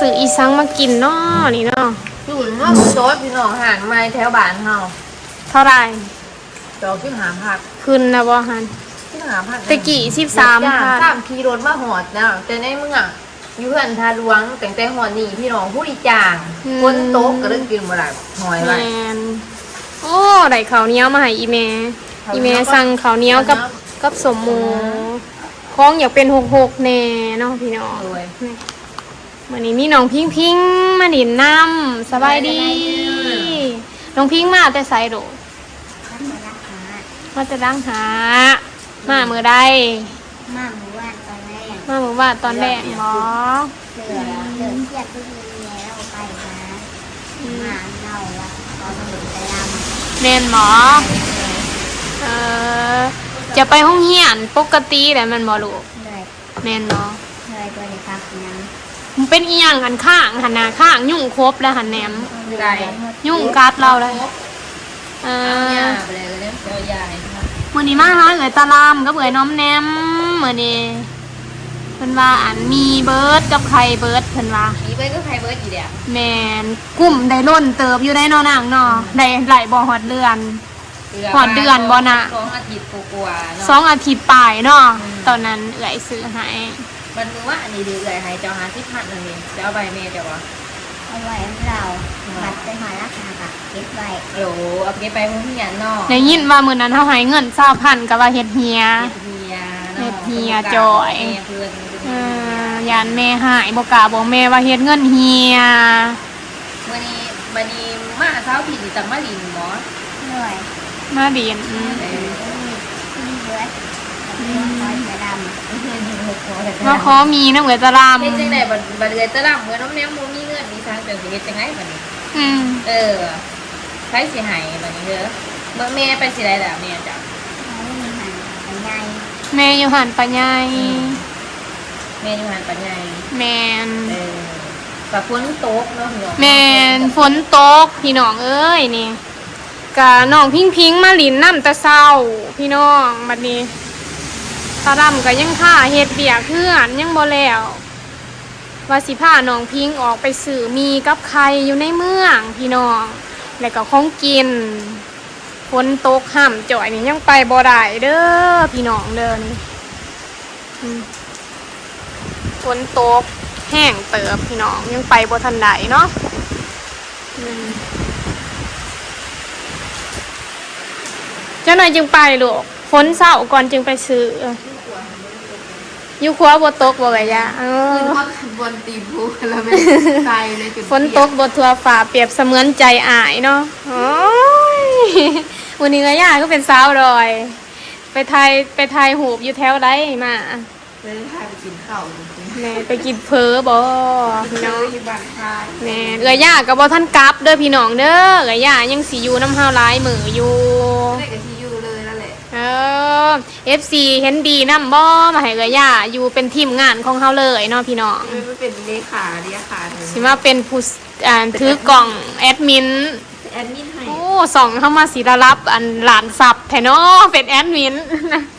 สื่ออีสังมากินเนาะนี่เนาะอยู่เมื่อโซดพี่น้องห่างไม้แถวบ้านเฮาเท่าไหร่ดอกที่หาผักขึ้นนะบ่ฮันที่หาผักตะกี้สิบสามจ้พันสามขี่รถมาหอดนะแต่ในเมืองอยู่เพื่อนทาหลวงแต่งแต่หอดนี่พี่น้องผู้ดีจางคนโต๊ะก็เรื่องกินบ่ได้หอยแมไว้นโอ้ได้ข้าวเหนียวมาให้อีแม่อีแม่สั่งข้าวเหนียวกับกับสมหมูของอยากเป็นหกหกๆแน่เนาะพี่น้องร วยวันนี้มีน้องพิงพิงมาดินน้ำสบายดีสบายดีน้องพิงมาแต่ไสโดดท่านมารักษามาแต่ดังหา มาเมื่อใดมากหมู่บ้านตอนแรกมาเมื่อว่าตอนแรกหมอเหลือเหลือเทียบทุกทีแล้วไปนะมาเน่าละตอนหลุดไปลแม่นหมอ เออจะไปห้องเฮียนปกติแหละแมันบ่ลูกำเลยแม่นเนาะเลยตัวเด็กครับยัง มันเป็นอีหยังหันข้างหันหน้าข้างยุ่งครบแล้วหันแหนม ไก่ยุ่งกัดเราเลยเอเนี่ยอไปเลยก็เลยเจ้ายายมื่อนี้มาหาเอ๋ยตาลามกับเอ๋ยน้อมแนมมื่อนี้เพิ่นว่าอันมีเบิร์ดกับไข่เบิร์ดเพิ่นว่า มีไปก็ใครเบิร์ดอีเดียวแมนกุ้มได้ล้นเติบอยู่ได้เนอนางเนาะได้ไหลบ่หอดเดือนหอดเดือนบ่น่ะ สองอาทิตย์กว่าๆเนาะ สองอาทิตย์ปลายเนาะอืม ตอนนั้นเอ๋ยซื้อให้ มันรู้ว่าอันนี้ดีเลยให้เจ้าหาที่พันนั่นเองจะเอาใบเมย์เดี๋ยววะเอาไว้เราบัตรไปหอรักษาค่ะเก็บไว้โหลเอาเก็บไปพวกพี่ยันนอกได้ยินว่ามื้อนั้นเฮาให้เงิน20,000ก็ว่าเฮ็ดเฮีย เฮ็ดเฮียเฮ็ดเฮียนาะจอยเฮียเพื่อนเออยานแม่หายบ่กล้าบอกแม่ว่าเฮ็ดเงินเฮียเมื่อนี้มื่อนี้มาเช้าผีสิจังมาลินหมอด้วยมาเรียนอืม เออ มีเบิร์ดกับเรื่องคอยเสือดำ มาขอมีน้ำเอ๋ยตาลามเฮ็ดจังไดบัดบัดเลยตะล่ำเมื่อน้องแนมบ่มีเงินมีทางเดินสิเฮ็ดจังไงบัดนี้อืมเออใช้สิให้บัดนี้เด้อเมื่อแม่ไปสิได้ล่ะแม่จ้ะไม่มีหันเป็นไงแม่อยู่หันปะใหญ่แม่อยู่หันปัญญาแมนเออกับฝนตกเนาะพี่น้องแมนฝนตกพี่น้องเอ้ยนี่กะน้องพิงพิงมาหลินน้ำแตะเศร้าพี่น้องบัดนี้ ตาดำก็ยังค่าเฮ็ดเบียกเพื่อนยังบ่แล้วว่าสิพาน้องพิงออกไปสื่อมีกับใครอยู่ในเมืองพี่น้อง แล้วก็ของกินฝนตกห่ำจ่อยนี่ยังไปบ่ได้เด้อพี่น้องเด้อนี่ฝนตกแห้งเติบพี่น้องยังไปบ่ทันใดเนาะเจ้าหน่อยจึงไปลูกฝนเศร้าก่อนจึงไปซื้อ อยู่ครัวบ่ตกบ่กะยะเออคือว่าบนตีบูแล้วแม่ตายเลยจุดฝนตกบททัวฝ่าเปรียบเสมือนใจอายเนาะโอ้ยวันนี้ก็ย่าก็เป็นสาวดอย ไปไทยไปไทยหูบอยู่แถวใดมาเลยพาไปกินข้าวจริงแหน่ไปกินเพอบ่ๆพี่น้องที่บ้านพายแหน่เอื้อย่าก็บ่ท่านกลับเด้อพี่น้องเด้อเอื้อย่ายังสิอยู่น้ำห้าวหลายมืออยู่ ได้กับที่อยู่ เลยนั่นแหละเออ FC เห็นดีนำบ่มาให้เอื้อย่าอยู่เป็นทีมงานของเฮาเลยเนาะพี่น้องไม่เป็นเลขาเรียขาเลยสิมาเป็นผู้สอ่าถือกล่องแอดมินแอดมินให้โอ้ส่องเข้ามาสีระรับอันหลานสับแทนอเป็นแอดมิน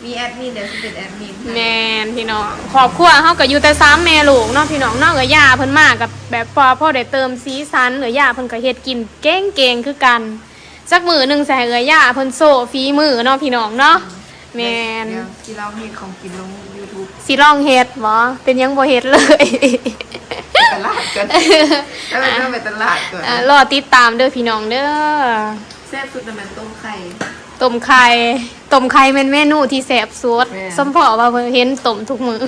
มีแอดมินเดี๋ยวจะเป็นแอดมินแมนพี่น้องขอบครัวเขาก็อยู่แต่ซ้ำแม่ลูกเนาะพี่น้องเนอกกับยาเพิ่นมากับแบบพอพ่อได้เติมสีสันหรือยาเพิ่นก็เฮ็ดกินเก่งเก่งๆคือกัน สักมือหนึ่งใส่เอือยาเพิ่นโซ่ฝีมือเนาะพี่น้องเนาะแมนเดี๋ยวที่เราเห็นของกินลงยูทูบสิลองเฮ็ดบ่เป็นหยังบ่เฮ็ดเลยตลาดกันแล้วมันต้องไปตลาดก่อนอ่ารอติดตามเด้อพี่น้องเด้อแซ่บสุดแต่มันต้มไข่ ต้มไข่ต้มไข่เป็นเมนูที่แซ่บสุดแม่น สมพอว่าเพิ่นเห็นต้มทุกมื้อ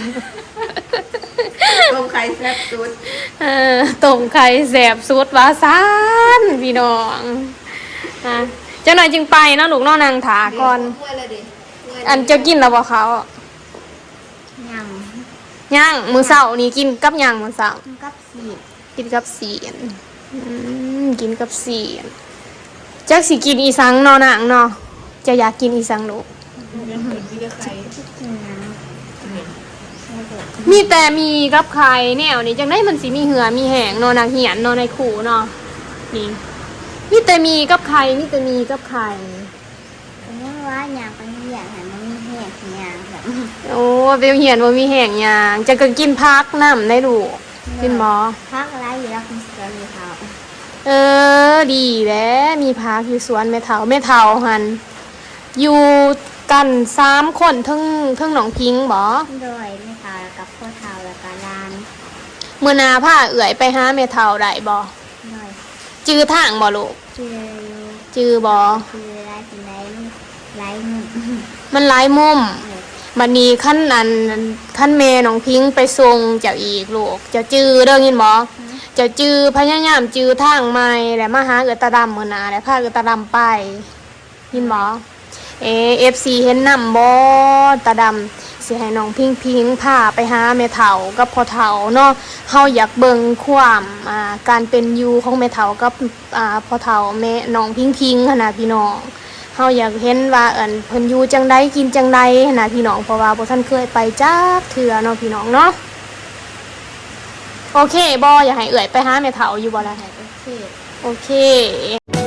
ต้มไข่แซ่บสุด เออต้มไข่แซ่บสุดว่าซานพี่น้อง อะเจ้าหน่อยจึงไปเนาะลูกเน้องนางถาก่อน เมื่อไรดิอันเจะกินแล้วบ่เขายังย่างมื้อเช้านี่กินกับย่างมื้อเช้ากับสีบกินกับเสียนอืมกินกับเสียนจักสิกินอีสังเนาะนางเนาะจะอยากกินอีสังลูกมีแต่ไข่ที่กินน้ำมีแต่มีกับไข่แนวนี้จังได้มันสิมีเหือมีแหงเนอนนางเหียนเนอนในขู่เนาะนี่ มีแต่มีกับไข่มีแต่มีกับไข่เป็นยังว่าอย่างเป็นอย่างหันมันมีแหกอย่างแบบโอ้เบลเหียนว่ามีแหงหยางจะก็กินพักน้ำได้ลูกกินหมอพักอะไรอยู่แล้วคุณสกอมีเขาเออ ดีแหล้วมีพักอยู่สวนแม่เฒ่าแม่เฒ่าหันอยู่กันสามคนเทั้งเทั้งหนองพิงบ่โดยไม่เขาแล้วกับพ่อเทาแล้วก็ร้านมื้อหนาผ้าเอื่อยไปหาแม่เฒ่าได้บ่โดย จื้อทางบ่ลูกจืออยู่จื้อบ่คือไรเป็นไรไรมุมมันหลายมุมบัดนี้ขั้นอันขั้นเมน้องพิงไปส่งเจ้าอีกลูกเจ้าจื้อเด้อยินบ่เจ้าจื้อพยายามจื้อทางใหม่แล้วมาหาเอือตาดำมื้อหนาแล้วพาเอือตาดำไปยินบ่เอฟซีเห็นนำบ่ตาดำ สิให้น้องพิงพิงพาไปหาแม่เฒ่ากับพ่อเฒ่าเนาะเฮาอยากเบิ่งความอ่าการเป็นอยู่ของแม่เฒ่ากับอ่าพ่อเฒ่าแม่น้องพิงพิงหั่นน่ะพี่น้องเฮาอยากเห็นว่าเอิ้นเพิ่นอยู่จังใดกินจังใดหั้นนะพี่น้องเพราะว่าบ่ทันเคยไปจักเทื่อเนาะพี่น้องเนาะโอเคบ่อยากให้เอื่อยไปหาแม่เฒ่าอยู่บ่ล่ะโอเคโอเค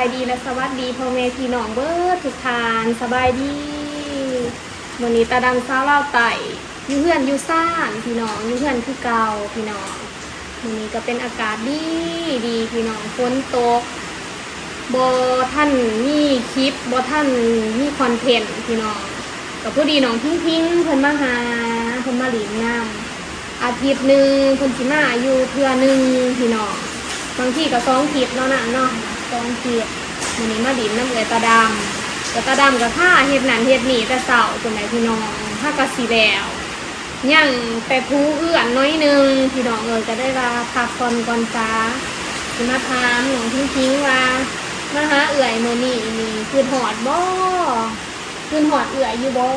ายดีและสวัสดีพ่อแม่พี่น้องเบิร์ดทุกทานสบายดีวันนี้ตาดำเช้าวเล่าไต่ยูเพื่อนยูซ่านพี่น้องยูเพื่อนคือเก่าพี่น้องวันนี้ก็เป็นอากาศดีดีพี่น้องฝนตกบท่านมีคลิปบท่านมีคอนเทนต์พี่น้องกับผู้ดีน้องพิงพิงเพิ่นมาหาเพิ่นมาหลีนงามอาทิตย์หนึ่งเพิ่นสิมาอยู่เทื่อหนึ่งพี่น้องบางทีก็สองคลิปเนาะน่ะเนาะ สองคลิปวันนี้มาดินน้ำเอือตาดำแต่ตาดำกับผ้าเฮ็ดนันเฮ็ดนีแต่เสาจนไหนพี่น้องผ้ากะสีแล้วยังแต่ผู้เอื้อนน้อยหนึงพี่น้องเอ๋ยก็ได้ว่าพักก่อนก่อนจ้าสิมาถามหลวงทิ้งทิ้งว่ามาหาเอื่อยมือนี้นี่คือหอดบ่คือหอดเอื่อยอยู่บ่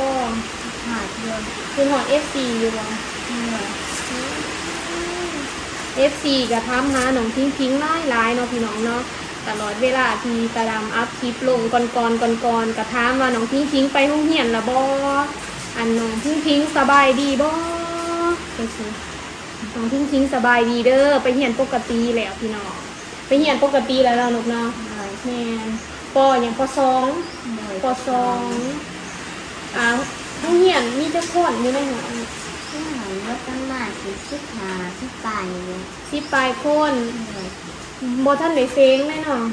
หอดเยอะคือหอด FC อยู่บ่เอย FC ก็ถามหาหนองทิ้งทิ้งหลายหลายๆเนาะพี่น้องเนาะ ตลอดเวลาที่ตาดำอัพคลิปลงก่อนก่อนก่อนก่อนๆก็ถามว่าหนองทิ้งทิ้งๆไปโรงเรียนละบ่อันหนองทิ้งทิ้งๆสบายดีบ่จังซี่หนองทิ้งทิ้งๆสบายดีเด้อไปเรียนปกติแล้วพี่น้องไปเรียนปกติแล้วเนาะลูกเนาะเหนื่อยแม่นปอหยังปสองเหนื่อยปสองอ่าโรงเรียนมีจักคนอยู่ในหอที่หอยรถน้ำมันสีชิดหาที่ปลายเลยสิปลายคนเหนื่อย บ่ทันได้เซ็งแน่เนาะ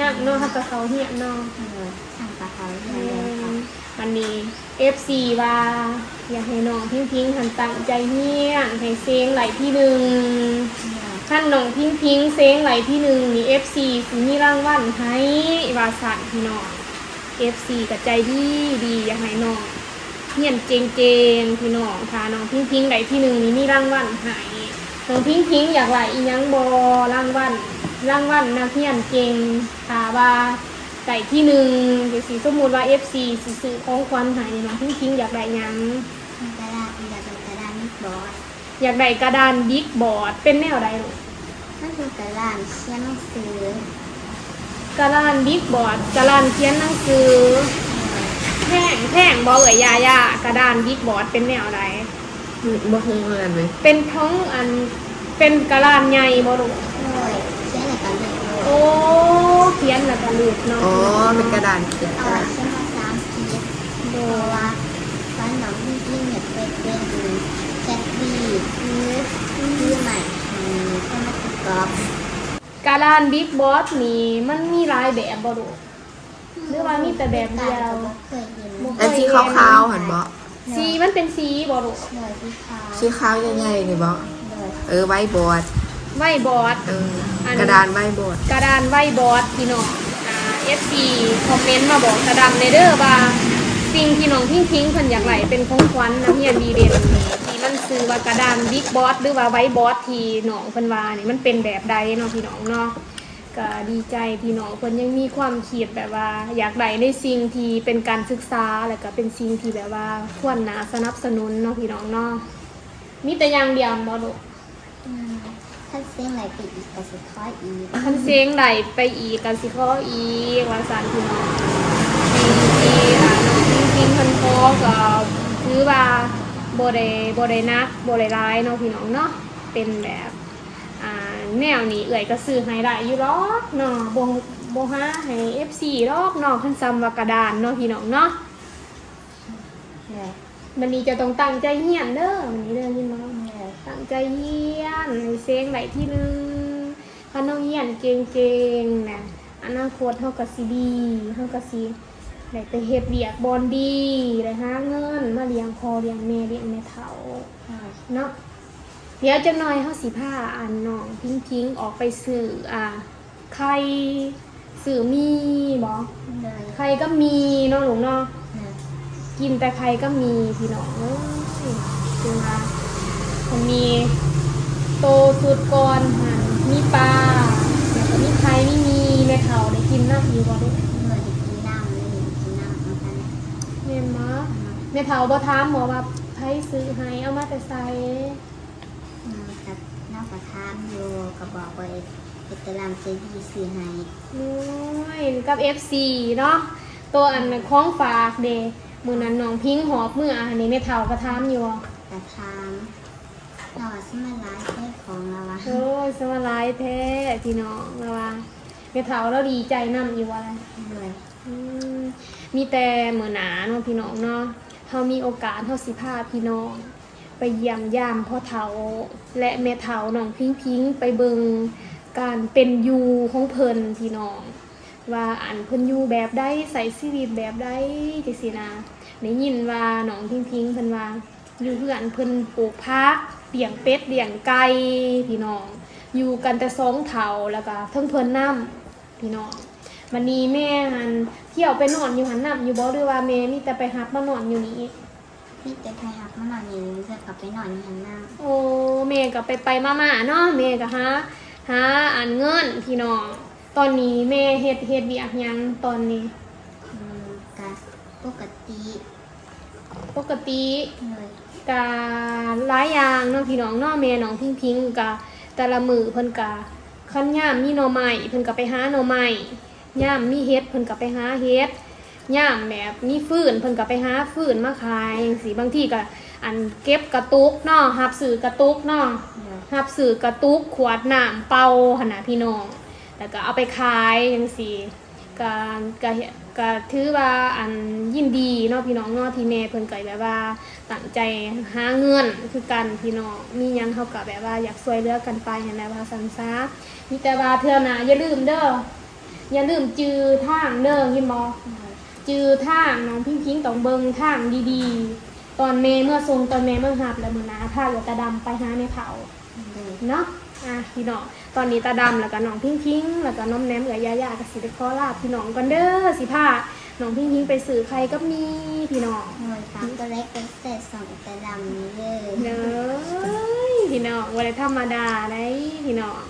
ยากเนาะฮักกะเขาเฮียนเนาะเหนื่อยทางปลาเขาเหนื่แม่อยเลยค่ะนวันนี้ FC ว่า อยากให้น้องพิงพิงหันตั้งใจเฮียนให้เซ็งไหลที่หนึ่งเหนื่อยขั้นน้องพิงพิงเซ็งไหลที่หนึ่งนี่ FC สิมีรางวัลให้ว่าสั่นพี่น้อง FC กับใจดีดีอยากให้น้องเฮียนเจงเจงๆพี่น้องถ้าน้องพิงพิงไหลที่หนึ่งนี่มีรางวัลให้ น้องพิงพิงอยากไหลอียังบอร่างวัลรางวัลนักเฮียนเจงถาว่าไหลที่หนึ่งเดี๋ยวสิสมมุติว่า FC สิซื้อของขวัญให้น้องพิงพิงอยากได้ยังกระดาษอยากเป็นกระดาษนิดบอสอยากได้กระดานบิ๊กบอร์ดเป็นแนวใดลูกนั่นคือกระดาษเขียนหนังสือกระดานบิ๊กบอร์ดกระดานเขียนหนังสือแท่งแท่งบอเอ๋ยยายากระดานบิ๊กบอร์ดเป็นแนวใด บ่ฮู้อะไรไหมเป็นท้องอันเป็นกระดานใหญ่บอลูกเหนื่อยเขียนอะไรกันเลยโอ้เขียนแล้วก็ลูกเนาะอ๋อเป็นกระดานเขียนเอาไว้เขียนมาสามทีเพราะว่าตอนน้องที่ที่เนี่ยเป็นเป็นแคทบี้คือคือใหม่ก็มาติดกรอบกระดานบิ๊กบอร์ดนี่มันมีหลายแบบบอลูกหรือว่ามีแต่แบบเดียวเคยเห็นไอ้ที่ขาวๆหันบ่ สีมันเป็นสีบอลูกเหนื่อยที่ขาวสีขาวใหญ่ๆนี่บ่เหนื่อยเออไว้บอร์ดไว้บอร์ดเออกระดานไว้บอร์ดกระดานไว้บอร์ดพี่น้องอ่า FC คอมเมนต์มาบอกกระดานในเด้อว่าสิ่งที่น้องทิ้งทิ้งๆเพิ่นอยากไหลเป็นของขวัญนะเฮียนดีเด่นที่มันซื้อว่ากระดานบิ๊กบอสหรือว่าไว้บอสที่น้องเพิ่นว่านี่มันเป็นแบบใดเนาะพี่น้องเนาะ ก็ดีใจที่น้องเพิ่นยังมีความคิดแบบว่า อยากได้ในสิ่งที่เป็นการศึกษาแล้วก็เป็นสิ่งที่แบบว่าควรนะสนับสนุนเนาะพี่น้องเนาะมีแต่อย่างเดียวบ่ลูกอืมถ้าเสียงไหลไปอีกก็สิคออีกคันเสียงใดไปอีกกันสิขออีกว่าสันพี่น้องสิ่งที่อ่าน้องพิงพิงเพิ่นขอก็ถือว่าบ่ได้บ่ได้นักบ่ได้ร้ายเนาะพี่น้องเนาะเป็นแบบ แนวนี้เอ่ยก็ซื้อให้ได้อยู่หรอกเนาะบ่บ่หาให้ FC หรอกเนาะคันซ้ำว่ากระดานเนาะพี่น้องเนาะเลยวันนี้จะต้องตั้งใจเฮียนเด้อวันนี้เด้อพี่น้องเลยตั้งใจเฮียนให้เสียงไหลที่หนึงคันเฮาเฮียนเก่งๆนะอนาคตเฮาก็สิดีเฮาก็สิได้ไปเฮ็ดเวียกบอนดีได้หาเงินมาเลี้ยงพ่อเลี้ยงแม่เลี้ยงแม่เฒ่าเลยเนาะ เดี๋ยวจะหน่อยเขาสิผ้าอ่านน้องพิงพิงออกไปสื่ออ่าใครสื่อมีบอเลยใครก็มีเนาะหลวงเนาะเลยกินแต่ใครก็มีพี่น้องเอ้ยคือมาคนมีโตสุดก่อนหันมีปลาแล้วก็มีใครไม่มีแม่เฒ่าได้กินน้ำอยู่บ่ลูกเลยจะกินน้ำเลยกินน้ำเหมือนกันนะแม่นมะแม่เฒ่าบ่ถามหมอว่าไผซื้อให้เอามาแต่ใส่อืม กระทามอยู่ก็บอกว่าเอกลามเจดีสีให้น้อยกับ FC เนาะตัวอันของฝากเดมือนั้นน้องพิงหอบมืออันนี้ไม่เท่ากระทามอยู่กระทามเราอสมาร้ายให้ของเราอะโอ้ยสมาลายแท้พี่น้องละว่าไม่เท่าแล้วดีใจนำอยู่อะไรเลยอืมมีแต่เหมือนหนาเนาะพี่น้องเนาะเขามีโอกาสเขาสิพาพี่น้อง ไปเยี่ยมยามพ่อเฒ่าและแม่เฒ่าน้องพิงพิงไปเบิงการเป็นยูของเพิ่นพี่น้อง ว่าอันเพิ่นยูแบบใดใส่ชีวิตแบบใดจังซี่นะได้ยินว่าน้องพิงพิงเพิ่นว่าอยู่เพื่อนเพิ่นปลูกผักเลี้ยงเป็ดเลี้ยงไก่พี่น้อง อยู่กันแต่สองเฒ่าแล้วก็เทิงเพิ่นนํพี่น้องวันนี้แม่หันเที่ยวไปนอนอยู่หันนํอยู่บ่หรือว่าแม่มีแต่ไปหับมานอนอยู่นี่ พี่จะไปหักมานอนอยู่เพื่อกลับไปนอนอยู่หันหน้าโอ้แม่ก็ไปไปมามาๆเนาะแม่ก็หาหาอันเงินพี่น้องตอนนี้แม่เฮ็ดเฮ็ดเวียกหยังตอนนี้อืมกะปกติปกติเลยกะหลายอย่างเนาะพี่น้องเนาะแม่น้องพิงพิงกะแต่ละมือเพิ่นกะคันย่ามมีหน่อไม้เพิ่นก็ไปหาหน่อไม้ย่ามมีเฮ็ดเพิ่นก็ไปหาเฮ็ด ย่ามแบบมีฟืนเพิ่นก็ไปหาฟืนมาขายจังซี่บางทีก็อันเก็บกระตุกเนาะรับซื้อกระตุกเนาะเลยรับซื้อกระตุกขวดน้ำเป่าหั่นน่ะพี่น้องแล้วก็เอาไปขายจังซี่ก็ก็เฮ็ดก็ถือว่าอันยินดีเนาะพี่น้องเนาะที่แม่เพิ่นก็แบบว่าตั้งใจหาเงินคือกันพี่น้องมีหยังเฮาก็แบบว่าอยากช่วยเหลือกันไปหั่นแหละว่าซั่นซะมีแต่ว่าเทื่อหน้าอย่าลืมเด้ออย่าลืมจือทางเด้อยินบ่เลย จือทางน้องพิงพิงต้องเบิ่งทางดีๆ ตอนแม่เมื่อทรงตอนแม่เมื่อหับแล้วมื้อหน้าพาเหลือตาดำไปหาแม่เฒ่าเลยเนาะอะพี่น้องตอนนี้ตาดำแล้วก็น้องพิงพิงแล้วก็น้องแนมเอือยายากับสิได้ขอลาพี่น้องกันเด้อสิพาน้องพิงพิงไปสื่อใครก็มีพี่น้องเลยฝากตัวเล็กเป็นเศษสองแต่ดำนี้เลยเด้อพี่น้องวันธรรมดาได้พี่น้อง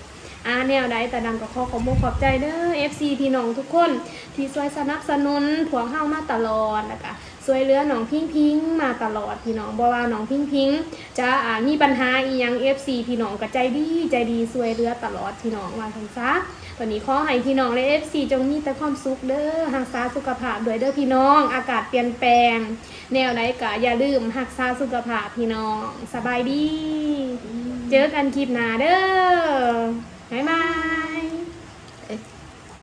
อาแนวใดแต่ดำก็ขอขอบคุณขอบใจเด้อ FC พี่น้องทุกคน ที่ช่วยสนับสนุนพวกเฮามาตลอดแล้วก็ช่วยเหลือน้องพิงพิงมาตลอดพี่น้องบ่ว่าน้องพิงพิงจะอ่ามีปัญหาอีหยัง FC พี่น้องก็ใจดีใจดีช่วยเหลือตลอดพี่น้องว่าซั่นซะตอนนี้ขอให้พี่น้องและ FC จงมีแต่ความสุขเด้อรักษาสุขภาพด้วยเด้อพี่น้อง อากาศเปลี่ยนแปลง แนวใดก็อย่าลืมรักษาสุขภาพพี่น้อง สบายดี เจอกันคลิปหน้าเด้อ บ๊ายบาย